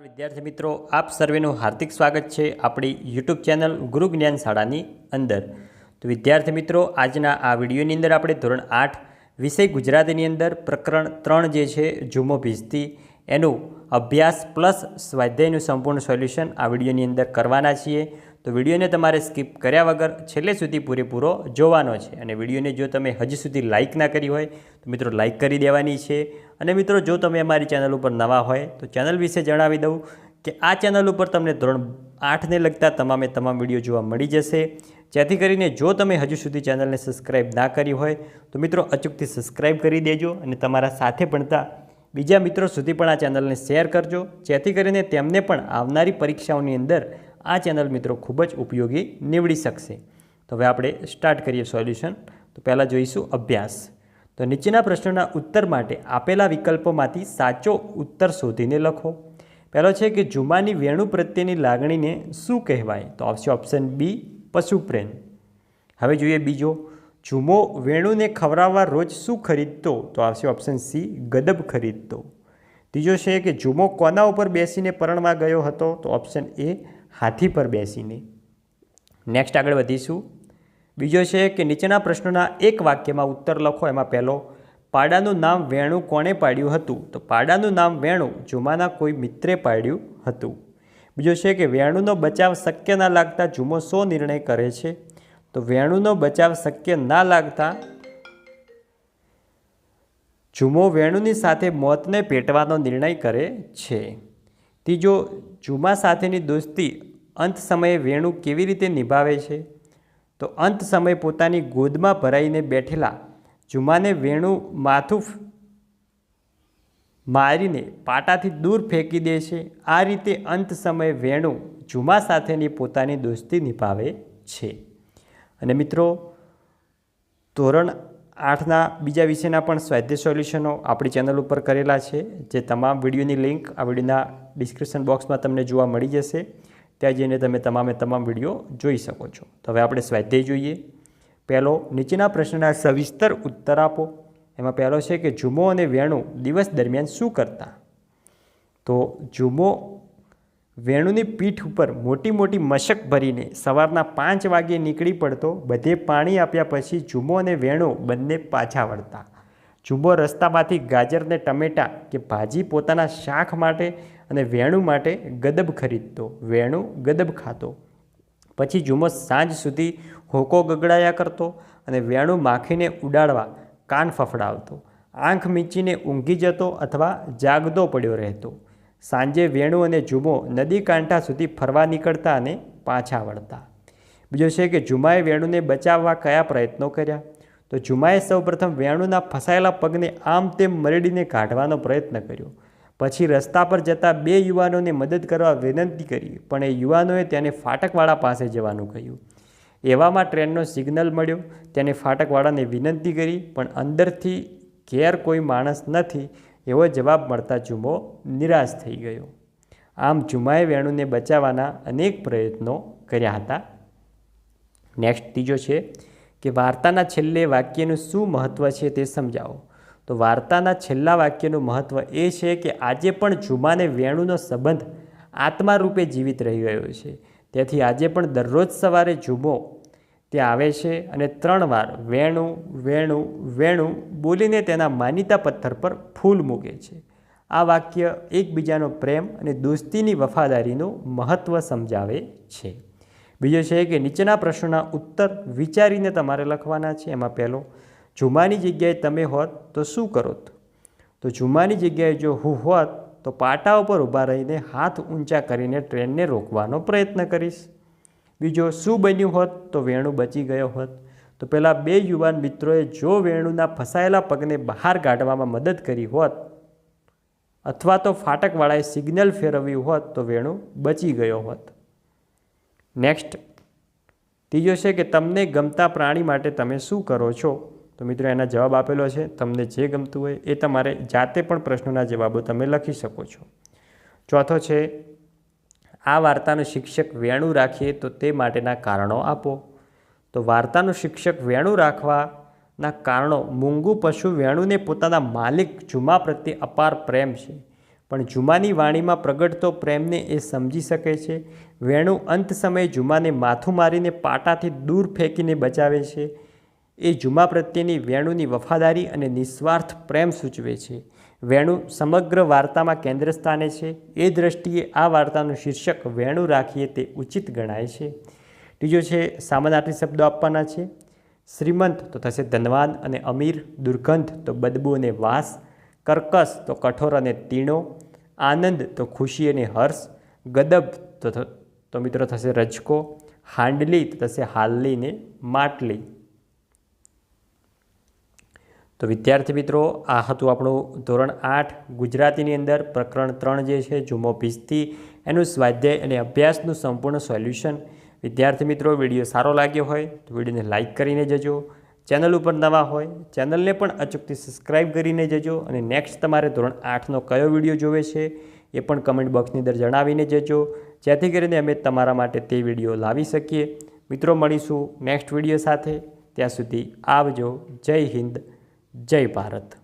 નમસ્કાર વિદ્યાર્થી મિત્રો, આપ સર્વેનું હાર્દિક સ્વાગત છે આપણી યુટ્યુબ ચેનલ ગુરુ જ્ઞાન શાળાની અંદર. તો વિદ્યાર્થી મિત્રો, આજના આ વિડીયોની અંદર આપણે ધોરણ આઠ વિષય ગુજરાતીની અંદર પ્રકરણ ત્રણ જે છે, જુમો ભીજતી, એનું અભ્યાસ પ્લસ સ્વાધ્યાયનું સંપૂર્ણ સોલ્યુશન આ વિડીયોની અંદર કરવાના છીએ. તો વિડીયોને તમારે સ્કીપ કર્યા વગર છેલ્લે સુધી પૂરેપૂરો જોવાનો છે. અને વિડીયોને જો તમે હજી સુધી લાઇક ના કરી હોય, તો મિત્રો લાઇક કરી દેવાની છે. અને મિત્રો જો તમે અમારી ચેનલ ઉપર નવા હોય, તો ચેનલ વિશે જણાવી દઉં કે આ ચેનલ ઉપર તમને ધોરણ આઠને લગતા તમામે તમામ વીડિયો જોવા મળી જશે. જેથી કરીને જો તમે હજુ સુધી ચેનલને સબસ્ક્રાઇબ ના કરી હોય, તો મિત્રો અચૂકથી સબસ્ક્રાઈબ કરી દેજો અને તમારા સાથે ભણતા બીજા મિત્રો સુધી પણ આ ચેનલને શેર કરજો. જેથી કરીને તેમને પણ આવનારી પરીક્ષાઓની અંદર આ ચેનલ મિત્રો ખૂબ જ ઉપયોગી નીવડી શકશે. તો હવે આપણે સ્ટાર્ટ કરીએ સોલ્યુશન. તો પહેલાં જોઈશું અભ્યાસ. તો નીચેના પ્રશ્નોના ઉત્તર માટે આપેલા વિકલ્પોમાંથી સાચો ઉત્તર શોધીને લખો. પહેલો છે કે જુમાની વેણુ પ્રત્યેની લાગણીને શું કહેવાય? તો આવશે ઓપ્શન બી પશુપ્રેમ હવે જોઈએ બીજો. જુમો વેણુને ખવડાવવા રોજ શું ખરીદતો? તો આવશે ઓપ્શન સી ગદબ ખરીદતો. ત્રીજો છે કે જુમો કોના ઉપર બેસીને પરણવા ગયો હતો? તો ઓપ્શન એ હાથી પર બેસીને. નેક્સ્ટ આગળ વધીશું. બીજો છે કે નીચેના પ્રશ્નોના એક વાક્યમાં ઉત્તર લખો, એમાં પહેલો, પાડાનું નામ વેણુ કોણે પાડ્યું હતું? તો પાડાનું નામ વેણુ જુમાના કોઈ મિત્રે પાડ્યું હતું. બીજો છે કે, વેણુનો બચાવ શક્ય ના લાગતા જુમો શો નિર્ણય કરે છે? તો વેણુનો બચાવ શક્ય ના લાગતા જુમો વેણુની સાથે મોતને પેટવાનો નિર્ણય કરે છે. ત્રીજો જુમા સાથેની દોસ્તી અંત સમયે વેણુ કેવી રીતે નિભાવે છે? તો અંત સમયે પોતાની ગોદમાં ભરાઈને બેઠેલા જુમાને વેણુ માથું મારીને પાટાથી દૂર ફેંકી દે છે. આ રીતે અંત સમયે વેણુ જુમા સાથેની પોતાની દોસ્તી નિભાવે છે. અને મિત્રો, ધોરણ આઠના બીજા વિષયના પણ સ્વાધ્યાય સોલ્યુશનો આપણી ચેનલ ઉપર કરેલા છે. જે તમામ વિડીયોની લિંક આ વિડીયોના ડિસ્ક્રિપ્શન બોક્સમાં તમને જોવા મળી જશે. ત્યાં જઈને તમે તમામે તમામ વીડિયો જોઈ શકો છો. તો હવે આપણે સ્વાધ્યાય જોઈએ. પહેલો, નીચેના પ્રશ્નના સવિસ્તર ઉત્તર આપો. એમાં પહેલો છે કે જુમો અને વેણુ દિવસ દરમિયાન શું કરતા? તો જુમો વેણુની પીઠ ઉપર મોટી મોટી મશક ભરીને સવારના પાંચ વાગ્યે નીકળી પડતો બધે પાણી આપ્યા પછી જુમો અને વેણુ બંને પાછા વળતા. જુમો રસ્તામાંથી ગાજર ને ટમેટાં કે ભાજી પોતાના શાક માટે અને વેણુ માટે ગદબ ખરીદતો. વેણુ ગદબ ખાતો. પછી જુમો સાંજ સુધી હોકો ગગડાયા કરતો અને વેણુ માખીને ઉડાડવા કાન ફફડાવતો. આંખ મીંચીને ઊંઘી જતો અથવા જાગદો પડ્યો રહેતો. સાંજે વેણુ અને જુમો નદી કાંઠા સુધી ફરવા નીકળતા અને પાછા વળતા. બીજો છે કે જુમાએ વેણુને બચાવવા કયા પ્રયત્નો કર્યા? તો જુમાએ સૌપ્રથમ વેણુના ફસાયેલા પગને આમ તેમ મરડીને કાઢવાનો પ્રયત્ન કર્યો. પછી રસ્તા પર જતા બે યુવાનોને મદદ કરવા વિનંતી કરી, પણ એ યુવાનોએ તેને ફાટકવાળા પાસે જવાનું કહ્યું. એવામાં ટ્રેનનો સિગ્નલ મળ્યો. તેને ફાટકવાળાને વિનંતી કરી, પણ અંદરથી ઘેર કોઈ માણસ નથી એવો જવાબ મળતા જુમો નિરાશ થઈ ગયો. આમ જુમાએ વેણુને બચાવવાના અનેક પ્રયત્નો કર્યા હતા. નેક્સ્ટ ત્રીજો છે કે વાર્તાના છેલ્લે વાક્યનું શું મહત્ત્વ છે તે સમજાવો. તો વાર્તાના છેલ્લા વાક્યનું મહત્ત્વ એ છે કે આજે પણ જુમાને વેણુનો સંબંધ આત્મા રૂપે જીવિત રહી ગયો છે. તેથી આજે પણ દરરોજ સવારે જુમો ત્યાં આવે છે અને ત્રણ વાર વેણુ વેણુ વેણુ બોલીને તેના માનીતા પથ્થર પર ફૂલ મૂકે છે. આ વાક્ય એકબીજાનો પ્રેમ અને દોસ્તીની વફાદારીનું મહત્ત્વ સમજાવે છે. બીજો છે કે નીચેના પ્રશ્નોના ઉત્તર વિચારીને તમારે લખવાના છે. એમાં પહેલો જુમાની જગ્યાએ તમે હોત તો શું કરોત? તો જુમાની જગ્યાએ જો હું હોત તો પાટા ઉપર ઊભા રહીને હાથ ઊંચા કરીને ટ્રેનને રોકવાનો પ્રયત્ન કરીશ. બીજો શું બન્યું હોત તો વેણુ બચી ગયો હોત. તો પેલા બે યુવાન મિત્રોએ જો વેણુના ફસાયેલા પગને બહાર કાઢવામાં મદદ કરી હોત અથવા તો ફાટકવાળાએ સિગ્નલ ફેરવ્યું હોત તો વેણુ બચી ગયો હોત. નેક્સ્ટ, ત્રીજો છે કે તમને ગમતા પ્રાણી માટે તમે શું કરો છો? તો મિત્રો એના જવાબ આપેલો છે, તમને જે ગમતું હોય એ તમારે જાતે પણ પ્રશ્નોના જવાબો તમે લખી શકો છો. ચોથો છે આ વાર્તાનું શિક્ષક વેણું રાખીએ તો તે માટેના કારણો આપો. તો વાર્તાનું શિક્ષક વેણું રાખવાના કારણો, મૂંગું પશુ વેણુને પોતાના માલિક જુમા પ્રત્યે અપાર પ્રેમ છે. પણ જુમાની વાણીમાં પ્રગટતો પ્રેમને એ સમજી શકે છે. વેણુ અંત સમયે જુમાને માથું મારીને પાટાથી દૂર ફેંકીને બચાવે છે. એ જુમા પ્રત્યેની વેણુની વફાદારી અને નિસ્વાર્થ પ્રેમ સૂચવે છે. વેણુ સમગ્ર વાર્તામાં કેન્દ્ર સ્થાને છે. એ દ્રષ્ટિએ આ વાર્તાનું શીર્ષક વેણુ રાખીએ તે ઉચિત ગણાય છે. ત્રીજો છે, સામાનાર્થી શબ્દો આપવાના છે. શ્રીમંત તો થશે ધનવાન અને અમીર, દુર્ગંધ તો બદબુ અને વાસ, કર્કશ તો કઠોર અને તીણો, આનંદ તો ખુશી અને હર્ષ, ગદબ તો તો મિત્રો થશે રજકો, હાંડલી તો થશે હાલલી ને માટલી. તો વિદ્યાર્થી મિત્રો, આ હતું આપણું ધોરણ આઠ. ગુજરાતીની અંદર પ્રકરણ ત્રણ જે છે જુમો ભીસ્તી એનું સ્વાધ્યાય અને અભ્યાસનું સંપૂર્ણ સોલ્યુશન. વિદ્યાર્થી મિત્રો, વીડિયો સારો લાગ્યો હોય તો વિડીયોને લાઇક કરીને જજો. ચેનલ ઉપર નવા હોય, ચેનલને પણ અચૂકથી સબસ્ક્રાઇબ કરીને જજો અને નેક્સ્ટ તમારે ધોરણ આઠનો કયો વીડિયો જોવે છે, એ પણ કમેન્ટ બોક્સની અંદર જણાવીને જજો. જેથી કરીને અમે તમારા માટે તે વીડિયો લાવી શકીએ. મિત્રો, મળીશું નેક્સ્ટ વીડિયો સાથે. ત્યાં સુધી આવજો. જય હિન્દ. જય ભારત.